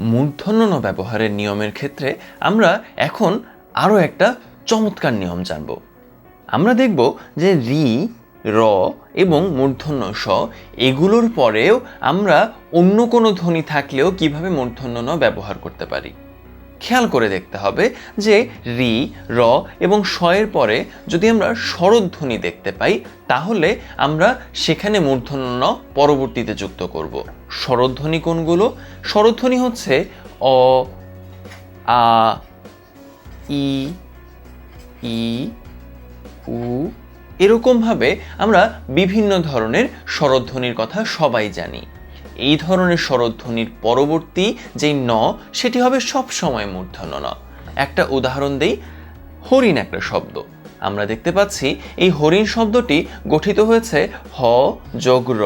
মূর্ধন্য ব্যবহারের নিয়মের ক্ষেত্রে আমরা এখন আরও একটা চমৎকার নিয়ম জানব। আমরা দেখব যে রি, র এবং মূর্ধন্য স, এগুলোর পরেও আমরা অন্য কোনো ধ্বনি থাকলেও কীভাবে মূর্ধন্য ব্যবহার করতে পারি। খেয়াল করে দেখতে হবে যে রি, র এবং এর পরে যদি আমরা স্বরধ্বনি দেখতে পাই, তাহলে আমরা সেখানে মূর্ধন্য পরবর্তীতে যুক্ত করব। স্বরধ্বনি কোনগুলো? স্বরধ্বনি হচ্ছে অ, আ, ই ই, উ। এরকমভাবে আমরা বিভিন্ন ধরনের স্বরধ্বনির কথা সবাই জানি। এই ধরনের স্বরধ্বনির পরবর্তী যেই ন, সেটি হবে সব সময় মূর্ধন্য ন। একটা উদাহরণ দেই, হরিণ একটা শব্দ। আমরা দেখতে পাচ্ছি এই হরিণ শব্দটি গঠিত হয়েছে হ, যোগ, র,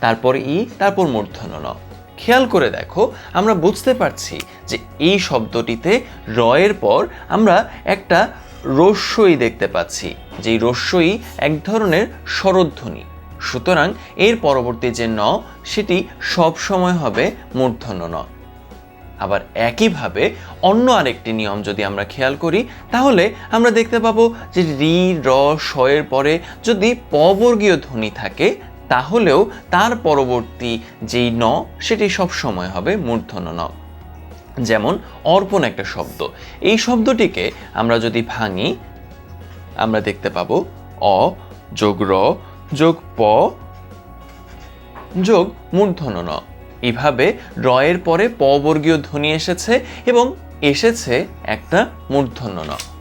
তারপর ই, তারপর মূর্ধন্য ন। খেয়াল করে দেখো, আমরা বুঝতে পারছি যে এই শব্দটিতে র এর পর আমরা একটা রস্যই দেখতে পাচ্ছি। যেই রস্যই এক ধরনের স্বরধ্বনি। সুতরাং এর পরবর্তী যে ন, সেটি সব সময় হবে মূর্ধন্য ন। আবার একইভাবে অন্য আরেকটি নিয়ম যদি আমরা খেয়াল করি, তাহলে আমরা দেখতে পাবো যে রি, র এর পরে যদি পবর্গীয় ধ্বনি থাকে, তাহলেও তার পরবর্তী যেই ন, সেটি সব সময় হবে মূর্ধন্য ন। যেমন অর্পণ একটা শব্দ। এই শব্দটিকে আমরা যদি ভাঙি, আমরা দেখতে পাবো অ যোগ র যোগ প, যোগ মূর্ধন্য ন এভাবে র এর পরে প বর্গীয় ধ্বনি এসেছে এবং এসেছে একটা মূর্ধন্য ন